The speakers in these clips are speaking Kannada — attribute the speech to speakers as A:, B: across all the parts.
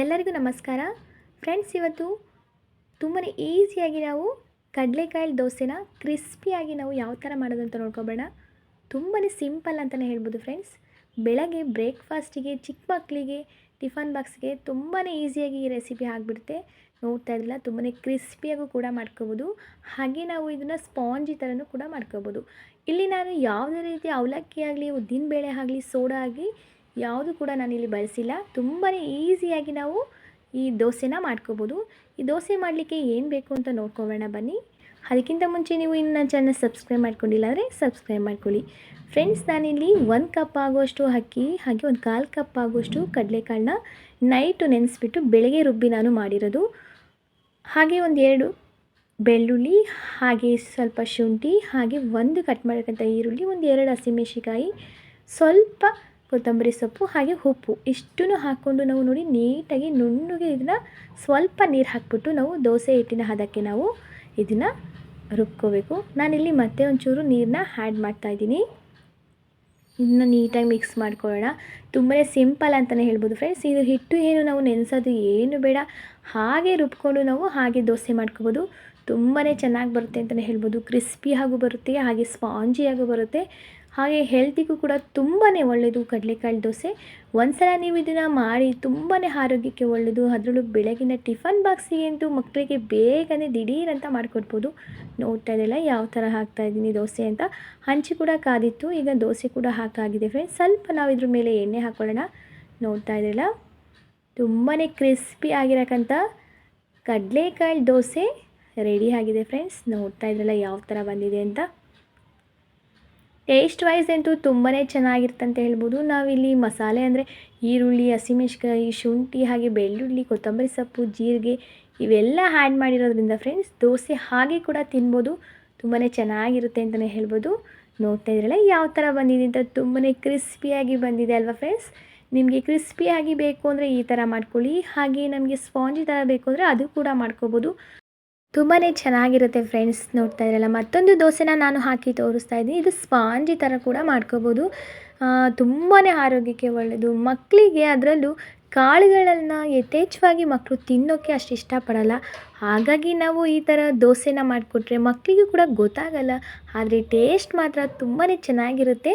A: ಎಲ್ಲರಿಗೂ ನಮಸ್ಕಾರ. ಫ್ರೆಂಡ್ಸ್ ಇವತ್ತು ತುಂಬಾ ಈಸಿಯಾಗಿ ನಾವು ಕಡಲೆಕಾಯಿ ದೋಸೆನ ಕ್ರಿಸ್ಪಿಯಾಗಿ ನಾವು ಯಾವ ಥರ ಮಾಡೋದು ಅಂತ ನೋಡ್ಕೊಬೇಡ ತುಂಬಾ ಸಿಂಪಲ್ ಅಂತಲೇ ಹೇಳ್ಬೋದು ಫ್ರೆಂಡ್ಸ್ ಬೆಳಗ್ಗೆ ಬ್ರೇಕ್ಫಾಸ್ಟಿಗೆ ಚಿಕ್ಕ ಮಕ್ಕಳಿಗೆ ಟಿಫನ್ ಬಾಕ್ಸ್ಗೆ ತುಂಬಾ ಈಸಿಯಾಗಿ ಈ ರೆಸಿಪಿ ಆಗಿಬಿಡುತ್ತೆ. ನೋಡ್ತಾ ಇರಲಿಲ್ಲ ತುಂಬಾ ಕ್ರಿಸ್ಪಿಯಾಗೂ ಕೂಡ ಮಾಡ್ಕೋಬೋದು. ಹಾಗೆ ನಾವು ಇದನ್ನು ಸ್ಪಾಂಜಿ ಥರನೂ ಕೂಡ ಮಾಡ್ಕೋಬೋದು. ಇಲ್ಲಿ ನಾನು ಯಾವುದೇ ರೀತಿ ಅವಲಕ್ಕಿ ಆಗಲಿ, ಉದ್ದಿನಬೇಳೆ ಆಗಲಿ, ಸೋಡಾ ಆಗಲಿ ಯಾವುದು ಕೂಡ ನಾನಿಲ್ಲಿ ಬಳಸಿಲ್ಲ. ತುಂಬಾ ಈಸಿಯಾಗಿ ನಾವು ಈ ದೋಸೆನ ಮಾಡ್ಕೋಬೋದು. ಈ ದೋಸೆ ಮಾಡಲಿಕ್ಕೆ ಏನು ಬೇಕು ಅಂತ ನೋಡ್ಕೊಬೋಣ ಬನ್ನಿ. ಅದಕ್ಕಿಂತ ಮುಂಚೆ ನೀವು ಇನ್ನು ನನ್ನ ಚಾನಲ್ ಸಬ್ಸ್ಕ್ರೈಬ್ ಮಾಡ್ಕೊಂಡಿಲ್ಲ ಅಂದರೆ ಸಬ್ಸ್ಕ್ರೈಬ್ ಮಾಡ್ಕೊಳ್ಳಿ. ಫ್ರೆಂಡ್ಸ್ ನಾನಿಲ್ಲಿ ಒಂದು ಕಪ್ ಆಗುವಷ್ಟು ಅಕ್ಕಿ, ಹಾಗೆ ಒಂದು ಕಾಲು ಕಪ್ ಆಗುವಷ್ಟು ಕಡಲೆಕಾಳನ್ನ ನೈಟು ನೆನೆಸ್ಬಿಟ್ಟು ಬೆಳಗ್ಗೆ ರುಬ್ಬಿ ನಾನು ಮಾಡಿರೋದು. ಹಾಗೆ ಒಂದು ಎರಡು ಬೆಳ್ಳುಳ್ಳಿ, ಹಾಗೆ ಸ್ವಲ್ಪ ಶುಂಠಿ, ಹಾಗೆ ಒಂದು ಕಟ್ ಮಾಡಕ್ಕಂಥ ಈರುಳ್ಳಿ, ಒಂದು ಎರಡು ಹಸಿಮೆಣಸಿಕಾಯಿ ಸ್ವಲ್ಪ ಕೊತ್ತಂಬರಿ ಸೊಪ್ಪು ಹಾಗೆ ಉಪ್ಪು. ಇಷ್ಟನ್ನು ಹಾಕ್ಕೊಂಡು ನಾವು ನೋಡಿ ನೀಟಾಗಿ ನುಣ್ಣಗೆ ಇದನ್ನು ಸ್ವಲ್ಪ ನೀರು ಹಾಕ್ಬಿಟ್ಟು ನಾವು ದೋಸೆ ಹಿಟ್ಟಿನ ಹದಕ್ಕೆ ನಾವು ಇದನ್ನು ರುಬ್ಕೋಬೇಕು. ನಾನಿಲ್ಲಿ ಮತ್ತೆ ಒಂಚೂರು ನೀರನ್ನ ಆ್ಯಡ್ ಮಾಡ್ತಾಯಿದ್ದೀನಿ ಇದನ್ನ ನೀಟಾಗಿ ಮಿಕ್ಸ್ ಮಾಡ್ಕೊಳ್ಳೋಣ. ತುಂಬಾ ಸಿಂಪಲ್ ಅಂತಲೇ ಹೇಳ್ಬೋದು ಫ್ರೆಂಡ್ಸ್ ಇದು ಹಿಟ್ಟು ಏನು ನಾವು ನೆನೆಸೋದು ಏನು ಬೇಡ. ಹಾಗೆ ರುಬ್ಕೊಂಡು ನಾವು ಹಾಗೆ ದೋಸೆ ಮಾಡ್ಕೋಬೋದು. ತುಂಬಾ ಚೆನ್ನಾಗಿ ಬರುತ್ತೆ ಅಂತಲೇ ಹೇಳ್ಬೋದು. ಕ್ರಿಸ್ಪಿ ಹಾಗೂ ಬರುತ್ತೆ, ಹಾಗೆ ಸ್ಪಾಂಜಿಯಾಗೂ ಬರುತ್ತೆ. ಹಾಗೆ ಹೆಲ್ತಿಗೂ ಕೂಡ ತುಂಬಾ ಒಳ್ಳೆಯದು ಕಡಲೆಕಾಳು ದೋಸೆ. ಒಂದ್ಸಲ ನೀವು ಇದನ್ನು ಮಾಡಿ ತುಂಬಾ ಆರೋಗ್ಯಕ್ಕೆ ಒಳ್ಳೆಯದು ಅದರಲ್ಲೂ ಬೆಳಗಿನ ಟಿಫನ್ ಬಾಕ್ಸಿಗೆ ಅಂತೂ ಮಕ್ಕಳಿಗೆ ಬೇಗನೆ ದಿಢೀರಂತ ಮಾಡಿಕೊಡ್ಬೋದು. ನೋಡ್ತಾ ಇದೆಲ್ಲ ಯಾವ ಥರ ಹಾಕ್ತಾಯಿದ್ದೀನಿ ದೋಸೆ ಅಂತ. ಹಂಚಿ ಕೂಡ ಕಾದಿತ್ತು, ಈಗ ದೋಸೆ ಕೂಡ ಹಾಕಾಗಿದೆ ಫ್ರೆಂಡ್ಸ್ ಸ್ವಲ್ಪ ನಾವು ಇದ್ರ ಮೇಲೆ ಎಣ್ಣೆ ಹಾಕ್ಕೊಳ್ಳೋಣ ನೋಡ್ತಾ ಇದೆಲ್ಲ ತುಂಬಾ ಕ್ರಿಸ್ಪಿ ಆಗಿರೋಕ್ಕಂಥ ಕಡಲೆಕಾಳು ದೋಸೆ ರೆಡಿ ಆಗಿದೆ ಫ್ರೆಂಡ್ಸ್ ನೋಡ್ತಾ ಇದ್ರಲ್ಲ ಯಾವ ಥರ ಬಂದಿದೆ ಅಂತ. ಟೇಸ್ಟ್ ವೈಸ್ ಅಂತೂ ತುಂಬಾ ಅಂತ ಹೇಳ್ಬೋದು. ನಾವಿಲ್ಲಿ ಮಸಾಲೆ ಅಂದರೆ ಈರುಳ್ಳಿ ಹಸಿಮೆಣ್ಸಿಕಾಯಿ ಶುಂಠಿ ಹಾಗೆ ಬೆಳ್ಳುಳ್ಳಿ, ಕೊತ್ತಂಬರಿ ಸೊಪ್ಪು, ಜೀರಿಗೆ ಇವೆಲ್ಲ ಆ್ಯಡ್ ಮಾಡಿರೋದ್ರಿಂದ ಫ್ರೆಂಡ್ಸ್ ದೋಸೆ ಹಾಗೆ ಕೂಡ ತಿನ್ಬೋದು. ತುಂಬಾ ಚೆನ್ನಾಗಿರುತ್ತೆ ಅಂತಲೇ ಹೇಳ್ಬೋದು. ನೋಡ್ತಾ ಇದ್ರಲ್ಲ ಯಾವ ಥರ ಬಂದಿದೆ ಅಂತ ತುಂಬಾ ಕ್ರಿಸ್ಪಿಯಾಗಿ ಬಂದಿದೆ ಅಲ್ವಾ ಫ್ರೆಂಡ್ಸ್ ನಿಮಗೆ ಕ್ರಿಸ್ಪಿಯಾಗಿ ಬೇಕು ಅಂದರೆ ಈ ಥರ ಮಾಡ್ಕೊಳ್ಳಿ. ಹಾಗೆ ನಮಗೆ ಸ್ಪಾಂಜಿ ಥರ ಬೇಕು ಅಂದರೆ ಅದು ಕೂಡ ಮಾಡ್ಕೋಬೋದು. ತುಂಬಾ ಚೆನ್ನಾಗಿರುತ್ತೆ ಫ್ರೆಂಡ್ಸ್ ನೋಡ್ತಾ ಇದ್ರಲ್ಲ. ಮತ್ತೊಂದು ದೋಸೆನ ನಾನು ಹಾಕಿ ತೋರಿಸ್ತಾ ಇದ್ದೀನಿ. ಇದು ಸ್ಪಾಂಜಿ ಥರ ಕೂಡ ಮಾಡ್ಕೋಬೋದು. ತುಂಬಾ ಆರೋಗ್ಯಕ್ಕೆ ಒಳ್ಳೆಯದು ಮಕ್ಕಳಿಗೆ ಅದರಲ್ಲೂ ಕಾಳುಗಳನ್ನು ಯಥೇಚ್ಛವಾಗಿ ಮಕ್ಕಳು ತಿನ್ನೋಕ್ಕೆ ಅಷ್ಟು ಇಷ್ಟಪಡಲ್ಲ. ಹಾಗಾಗಿ ನಾವು ಈ ಥರ ದೋಸೆನ ಮಾಡಿಕೊಟ್ರೆ ಮಕ್ಕಳಿಗೂ ಕೂಡ ಗೊತ್ತಾಗಲ್ಲ. ಆದರೆ ಟೇಸ್ಟ್ ಮಾತ್ರ ತುಂಬಾ ಚೆನ್ನಾಗಿರುತ್ತೆ.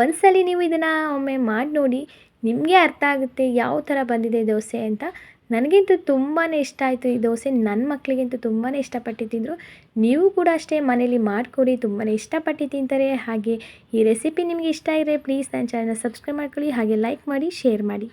A: ಒಂದ್ಸಲಿ ನೀವು ಇದನ್ನು ಒಮ್ಮೆ ಮಾಡಿ ನೋಡಿ ನಿಮಗೆ ಅರ್ಥ ಆಗುತ್ತೆ ಯಾವ ಥರ ಬಂದಿದೆ ದೋಸೆ ಅಂತ. ನನಗಂತೂ ತುಂಬಾ ಇಷ್ಟ ಆಯಿತು ಈ ದೋಸೆ. ನನ್ನ ಮಕ್ಕಳಿಗಂತೂ ತುಂಬಾ ಇಷ್ಟಪಟ್ಟು ತಿಂದರು ನೀವು ಕೂಡ ಅಷ್ಟೇ ಮನೇಲಿ ಮಾಡಿಕೊಡಿ ತುಂಬಾ ಇಷ್ಟಪಟ್ಟು ತಿಂತಾರೆ. ಹಾಗೆ ಈ ರೆಸಿಪಿ ನಿಮಗೆ ಇಷ್ಟ ಇದ್ದರೆ ಪ್ಲೀಸ್ ನನ್ನ ಚಾನಲ್ ಸಬ್ಸ್ಕ್ರೈಬ್ ಮಾಡ್ಕೊಳ್ಳಿ, ಹಾಗೆ ಲೈಕ್ ಮಾಡಿ ಶೇರ್ ಮಾಡಿ.